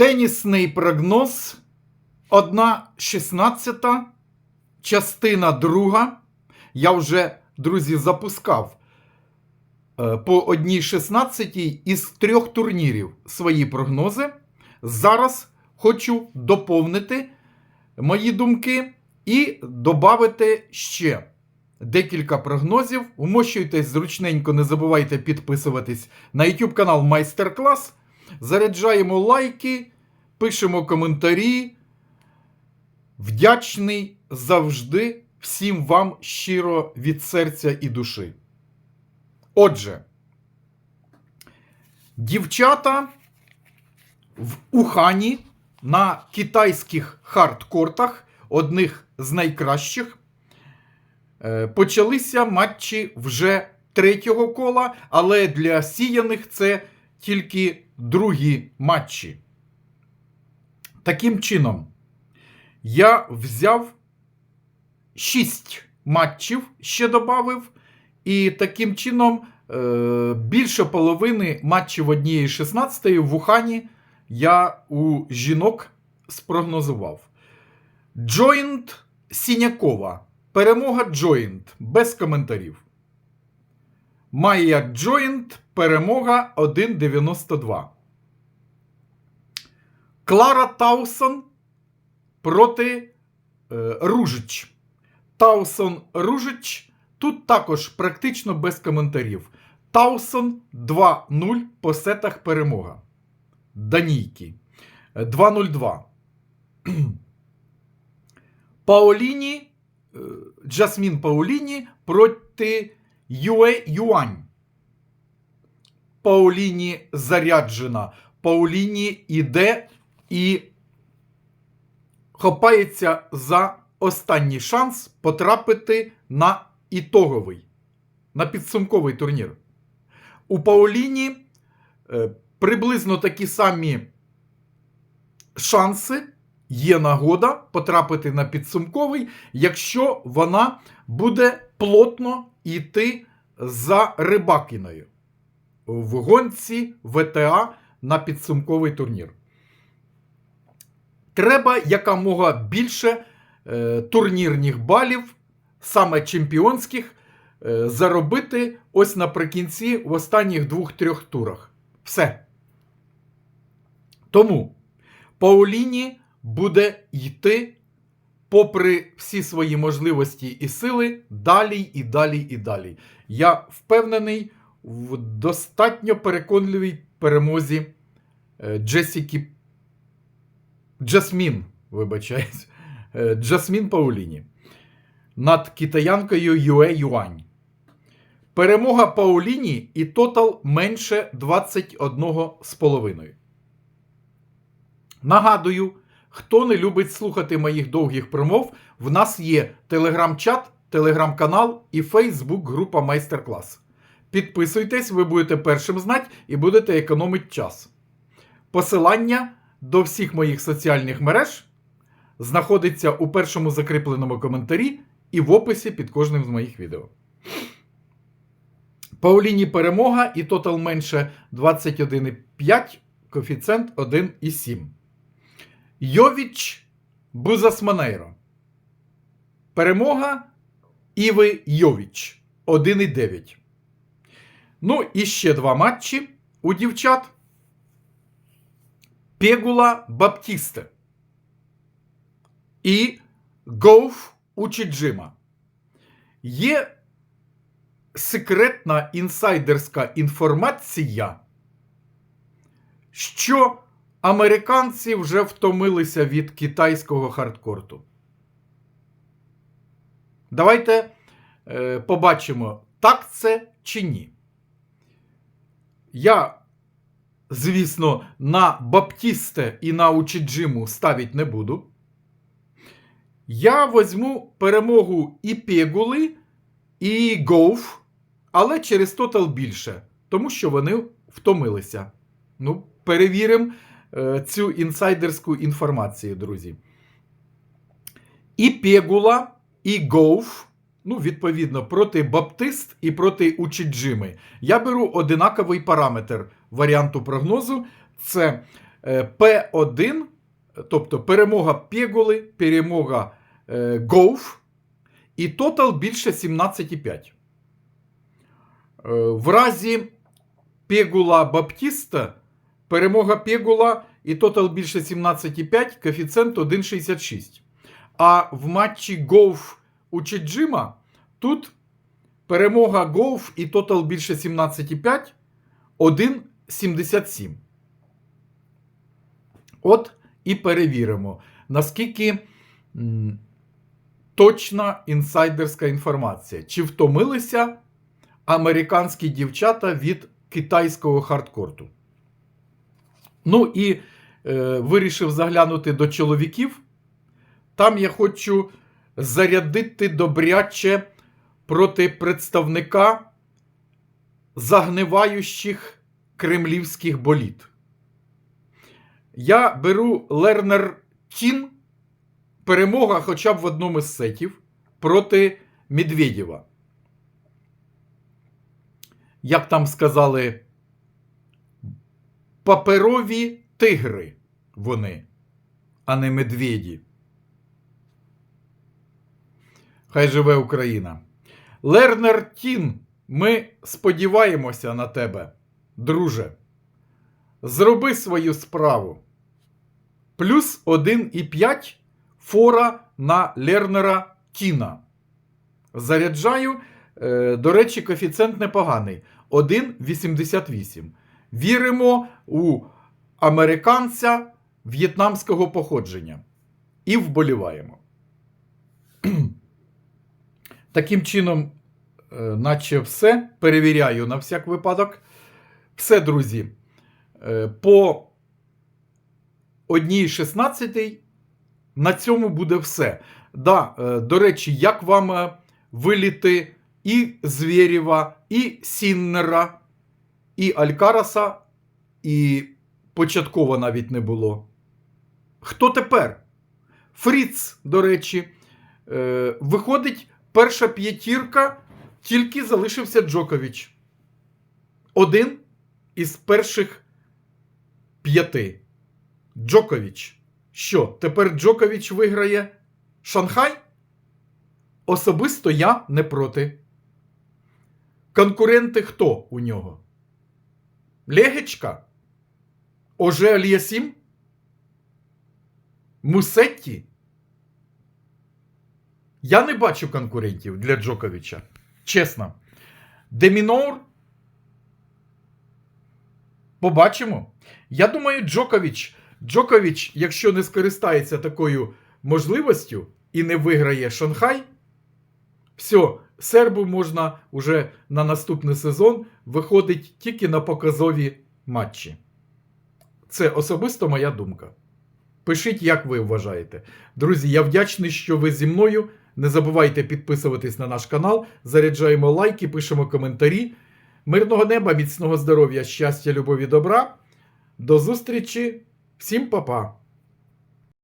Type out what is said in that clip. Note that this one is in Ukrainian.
Тенісний прогноз. 1.16, частина друга. Я вже, друзі, запускав е, по 1.16 із трьох турнірів свої прогнози. Зараз хочу доповнити мої думки і додати ще декілька прогнозів. Умощуйтесь зручненько, не забувайте підписуватись на YouTube канал Майстер-клас. Заряджаємо лайки, пишемо коментарі. Вдячний завжди всім вам щиро від серця і душі. Отже, дівчата в Ухані на китайських хардкортах, одних з найкращих, е, почалися матчі вже третього кола, але для сіяних це тільки другі матчі. Таким чином, я взяв 6 матчів, ще додав, і таким чином е, більше половини матчів однієї 16 в Ухані я у жінок спрогнозував. Джойнт Сінякова. Перемога Джойнт без коментарів. Майя Джойнт. Перемога 1,92. Клара Таусон проти е, Ружич. Таусон Ружич. Тут також практично без коментарів. Таусон 2-0 по сетах перемога. Данійки. Е, 2-0-2. Паоліні. е, Джасмін Паоліні проти Юе Юань. Пауліні заряджена. Пауліні іде і хопається за останній шанс потрапити на ітоговий, на підсумковий турнір. У Пауліні е, приблизно такі самі шанси. Є нагода потрапити на підсумковий, якщо вона буде плотно йти за Рибакіною в гонці ВТА на підсумковий турнір. Треба якомога більше е, турнірних балів, саме чемпіонських, е, заробити ось наприкінці в останніх двох-трьох турах. Все. Тому Пауліні буде йти, попри всі свої можливості і сили, далі і далі і далі. Я впевнений в достатньо переконливій перемозі е, Джесіки Джасмін, вибачаюсь, е, Джасмін Пауліні над китаянкою Юе Юань. Перемога Пауліні і тотал менше 21,5. Нагадую, хто не любить слухати моїх довгих промов, в нас є телеграм-чат, телеграм-канал і фейсбук-група Майстер-клас. Підписуйтесь, ви будете першим знати і будете економити час. Посилання до всіх моїх соціальних мереж знаходиться у першому закріпленому коментарі і в описі під кожним з моїх відео. Пауліні перемога і тотал менше 21,5, коефіцієнт 1,7. Йовіч Бузасманейро. Перемога Іви Йовіч 1,9. Ну, і ще два матчі у дівчат. Пегула Баптісте і Гоуф Учіджима. Є секретна інсайдерська інформація, що американці вже втомилися від китайського хардкорту. Давайте е, побачимо, так це чи ні. Я, звісно, на Баптісте і на Учіджиму ставити не буду. Я возьму перемогу і Пегули, і Гоуф, але через тотал більше, тому що вони втомилися. Ну, перевіримо цю інсайдерську інформацію, друзі. І Пегула, і Гоуф, ну, відповідно, проти Баптист і проти Учіджими. Я беру одинаковий параметр варіанту прогнозу. Це е, П1, тобто перемога Пегули, перемога е, Гоуф, і тотал більше 17,5. Е, В разі Пегула Баптіста, перемога Пегула і тотал більше 17,5, коефіцієнт 1,66. А в матчі Гоуф у Чеджима тут перемога Гоуф і тотал більше 17,5, 1,77. От і перевіримо, наскільки точна інсайдерська інформація. Чи втомилися американські дівчата від китайського хардкорту? Ну і е, вирішив заглянути до чоловіків. Там я хочу зарядити добряче проти представника загниваючих кремлівських боліт. Я беру Лернер Тін, перемога хоча б в одному із сетів проти Медведєва. Як там сказали, паперові тигри вони, а не медведі. Хай живе Україна. Лернер Тін, ми сподіваємося на тебе, друже. Зроби свою справу. Плюс 1,5 фора на Лернера Тіна. Заряджаю. Е, До речі, коефіцієнт непоганий. 1,88. Віримо у американця в'єтнамського походження. І вболіваємо. Таким чином, е, наче все. Перевіряю на всяк випадок. Все, друзі. Е, По одній 16 на цьому буде все. Да, е, до речі, як вам виліти і Звєрєва, і Сіннера, і Алькараса, і початково навіть не було. Хто тепер? Фріц, до речі, е, виходить перша п'ятірка, тільки залишився Джокович. Один із перших п'яти. Джокович. Що, тепер Джокович виграє Шанхай? Особисто я не проти. Конкуренти хто у нього? Легечка? Оже Аліасім? Мусетті? Я не бачу конкурентів для Джоковича. Чесно. Демінор? Побачимо. Я думаю, Джокович, Джокович, якщо не скористається такою можливістю і не виграє Шанхай, все, сербу можна уже на наступний сезон виходить тільки на показові матчі. Це особисто моя думка. Пишіть, як ви вважаєте. Друзі, я вдячний, що ви зі мною. Не забувайте підписуватись на наш канал, заряджаємо лайки, пишемо коментарі. Мирного неба, міцного здоров'я, щастя, любові, добра. До зустрічі. Всім па-па!